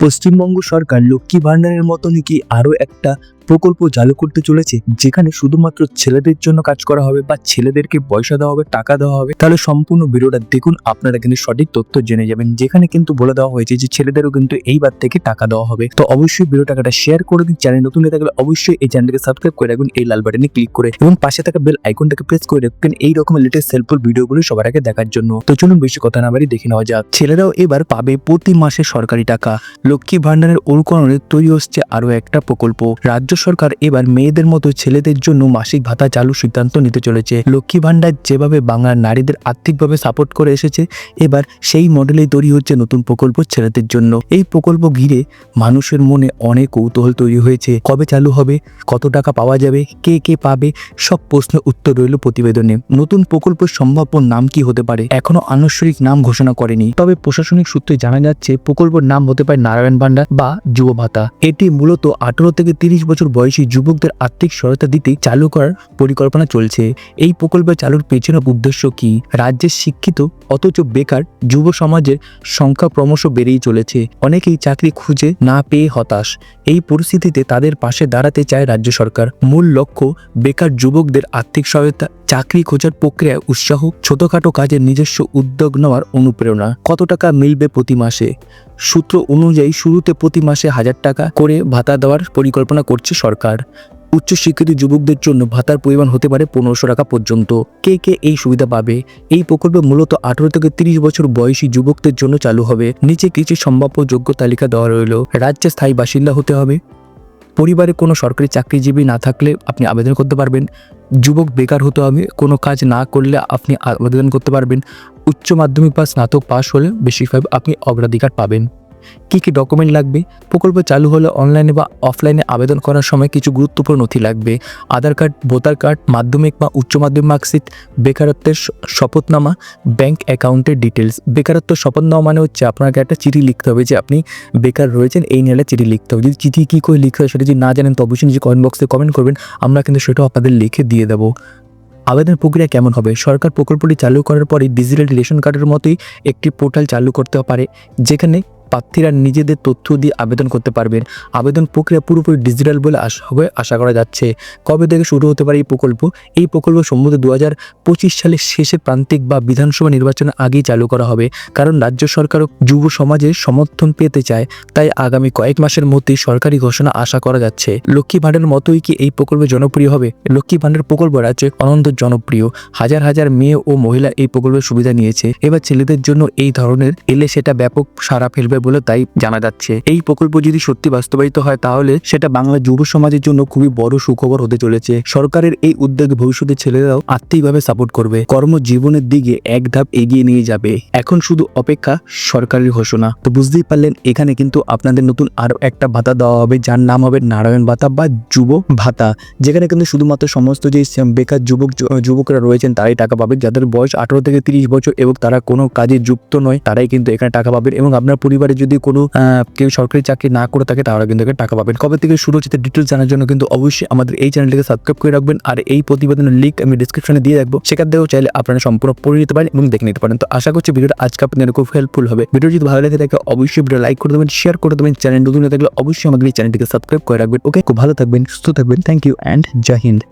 পশ্চিমবঙ্গ সরকার লক্ষ্মী ভাণ্ডারের মতনই কি আরও একটা প্রকল্প চালু করতে চলেছে, যেখানে শুধুমাত্র ছেলেদের জন্য কাজ করা হবে বা ছেলেদেরকে পয়সা দেওয়া হবে, টাকা দেওয়া হবে, তাহলে সম্পূর্ণ ভিডিওটা দেখুন, আপনারা কিন্তু সঠিক তথ্য জেনে যাবেন, যেখানে কিন্তু বলে দেওয়া হয়েছে যে ছেলেদেরও কিন্তু এইবার থেকে টাকা দেওয়া হবে। তো অবশ্যই ভিডিওটা টাকাটা শেয়ার করে দিন চ্যানেল নতুন হয়ে থাকলে অবশ্যই এই চ্যানেলকে সাবস্ক্রাইব করে রাখুন এই লাল বাটনে ক্লিক করে এবং পাশে থাকা বেল আইকনটাকে প্রেস করে রাখবেন, এই রকমের লেটেস্ট হেল্পফুল ভিডিওগুলো সবার আগে দেখার জন্য। তো চলুন বেশি কথা না বাড়ি দেখে নেওয়া যাক। ছেলেরাও এবার পাবে প্রতি মাসে সরকারি টাকা। লক্ষ্মী ভান্ডারের অনুকরণে তৈরি হচ্ছে আরও একটা প্রকল্প। রাজ্য সরকার এবার মেয়েদের মতো ছেলেদের জন্য মাসিক ভাতা চালু সিদ্ধান্ত নিতে চলেছে। লক্ষ্মী ভাণ্ডার যেভাবে বাংলার নারীদের আর্থিকভাবে সাপোর্ট করে এসেছে, এবার সেই মডেলেই তৈরি হচ্ছে নতুন প্রকল্প ছেলেদের জন্য। এই প্রকল্প ঘিরে মানুষের মনে অনেক কৌতূহল তৈরি হয়েছে। কবে চালু হবে, কত টাকা পাওয়া যাবে, কে কে পাবে, সব প্রশ্নের উত্তর রইল প্রতিবেদনে। নতুন প্রকল্পের সম্ভাব্য নাম কি হতে পারে, এখনও আনুষ্ঠানিক নাম ঘোষণা করেনি। তবে প্রশাসনিক সূত্রে জানা যাচ্ছে, প্রকল্পের নাম হতে পারে নারায়ণ ভান্ডার বা যুব ভাতা। এটি মূলত আঠারো থেকে তিরিশ বছর বয়সী যুবকদের আর্থিক সহায়তা দিতে চালু করার পরিকল্পনা চলছে। এই প্রকল্প চালুর পেছনের উদ্দেশ্য কি? রাজ্যের শিক্ষিত, অথচ বেকার যুব সমাজের সংখ্যা ক্রমশ বেড়েই চলেছে। অনেকেই চাকরি খুঁজে না পেয়ে হতাশ। এই পরিস্থিতিতে তাদের পাশে দাঁড়াতে চায় রাজ্য সরকার। মূল লক্ষ্য, বেকার যুবকদের আর্থিক সহায়তা, চাকরি খোঁজার প্রক্রিয়ায় উৎসাহ, ছোটখাটো কাজের নিজস্ব উদ্যোগ নেওয়ার অনুপ্রেরণা। কত টাকা মিলবে প্রতি মাসে? সূত্র অনুযায়ী শুরুতে প্রতি মাসে হাজার টাকা করে ভাতা দেওয়ার পরিকল্পনা করছে সরকার। উচ্চশিক্ষিত যুবকদের জন্য ভাতার পরিমাণ হতে পারে পনেরোশো টাকা পর্যন্ত। কে কে এই সুবিধা পাবে? এই প্রকল্প মূলত আঠারো থেকে তিরিশ বছর বয়সী যুবকদের জন্য চালু হবে। নিচে কিছু সম্ভাব্য যোগ্য তালিকা দেওয়া রইল। রাজ্যে স্থায়ী বাসিন্দা হতে হবে। পরিবারে কোনো সরকারি চাকরিজীবী না থাকলে আপনি আবেদন করতে পারবেন। যুবক বেকার হতে হবে। কোনো কাজ না করলে আপনি আবেদন করতে পারবেন। উচ্চ মাধ্যমিক বা স্নাতক পাশ হলে বেশিরভাগ আপনি অগ্রাধিকার পাবেন। কী কী ডকুমেন্ট লাগবে? প্রকল্প চালু হলে অনলাইনে বা অফলাইনে আবেদন করার সময় কিছু গুরুত্বপূর্ণ নথি লাগবে। আধার কার্ড, ভোটার কার্ড, মাধ্যমিক বা উচ্চ মাধ্যমিক মার্কশিট, বেকারত্বের শপথনামা ব্যাংক অ্যাকাউন্টের ডিটেলস বেকারত্ব শপথনামা মানে হচ্ছে আপনাকে একটা চিঠি লিখতে হবে যে আপনি বেকার রয়েছেন, এই নিয়ে চিঠি লিখতে হবে। যদি চিঠি কী করে লিখতে হয় সেটা যদি না জানেন, তো অবশ্যই নিজে কমেন্ট বক্সে কমেন্ট করবেন। আমরা কিন্তু সেটাও আপনাদের লিখে দিয়ে দেবো। আবেদন প্রক্রিয়া কেমন হবে? সরকার প্রকল্পটি চালু করার পরে ডিজিটাল রেশন কার্ডের মতোই একটি পোর্টাল চালু করতে পারে, যেখানে প্রার্থীরা নিজেদের তথ্য দিয়ে আবেদন করতে পারবেন। আবেদন প্রক্রিয়া পুরোপুরি ডিজিটাল বলে আশা হবে, আশা করা যাচ্ছে। কবে থেকে শুরু হতে পারে এই প্রকল্প? এই প্রকল্প সম্ভবত দু হাজার পঁচিশ সালের শেষে প্রান্তিক বা বিধানসভা নির্বাচনের আগেই চালু করা হবে। কারণ রাজ্য সরকারও যুব সমাজের সমর্থন পেতে চায়, তাই আগামী কয়েক মাসের মধ্যেই সরকারি ঘোষণা আশা করা যাচ্ছে। লক্ষ্মী ভাণ্ডারের মতোই কি এই প্রকল্প জনপ্রিয় হবে? লক্ষ্মী ভাণ্ডার প্রকল্প রাজ্যে অনন্ত জনপ্রিয়। হাজার হাজার মেয়ে ও মহিলা এই প্রকল্পের সুবিধা নিয়েছে। এবার ছেলেদের জন্য এই ধরনের এলে সেটা ব্যাপক সাড়া ফেলবে বলে তাই জানা যাচ্ছে। এই প্রকল্প যদি সত্যি বাস্তবায়িত হয়, তাহলে সেটা বাংলার যুব সমাজের জন্য খুবই বড় সুখবর হতে চলেছে। সরকারের এই উদ্যোগে ভবিষ্যতে ছেলেরাও আর্থিকভাবে সাপোর্ট করবে। কর্মজীবনের দিকে এক ধাপ এগিয়ে নিয়ে যাবে। এখন শুধু অপেক্ষা সরকারের ঘোষণা। তো বুঝতেই পারলেন, এখানে কিন্তু আপনাদের নতুন আরও একটা ভাতা দেওয়া হবে, যার নাম হবে নারায়ণ ভাতা বা যুব ভাতা। যেখানে কিন্তু শুধুমাত্র সমস্ত যে বেকার যুবক যুবকরা রয়েছেন, তারাই টাকা পাবে যাদের বয়স আঠারো থেকে তিরিশ বছর এবং তারা কোনো কাজে যুক্ত নয়, তারাই কিন্তু এখানে টাকা পাবেন এবং আপনার পরিবারে যদি কোনো কেউ সরকারি চাকরি না করে থাকে তারা কিন্তু টাকা পাবেন। কবে থেকে শুরু হচ্ছে ডিটেলস জানার জন্য কিন্তু অবশ্যই আমাদের এই চ্যানেলটিকে সাবস্ক্রাইব করে রাখবেন। আর এই প্রতিবেদনের লিঙ্ক আমি ডিসক্রিপশনে দিয়ে রাখব। সেখান থেকেও চাইলে আপনারা সম্পূর্ণ পড়ে নিতে পারেন এবং দেখে নিতে পারেন। তো আশা করছি ভিডিওটা আজকে আপনাদের খুব হেল্পফুল হবে। ভিডিও যদি ভালো লাগে থাকে, অবশ্যই ভিডিও লাইক করে দেবেন শেয়ার করে দেবেন। চ্যানেল নতুন থাকলে অবশ্যই আমাদের এই চ্যানেলটিকে সাবস্ক্রাইব করে রাখবেন। ওকে খুব ভালো থাকবেন, সুস্থ থাকবেন। Thank you and Jai Hind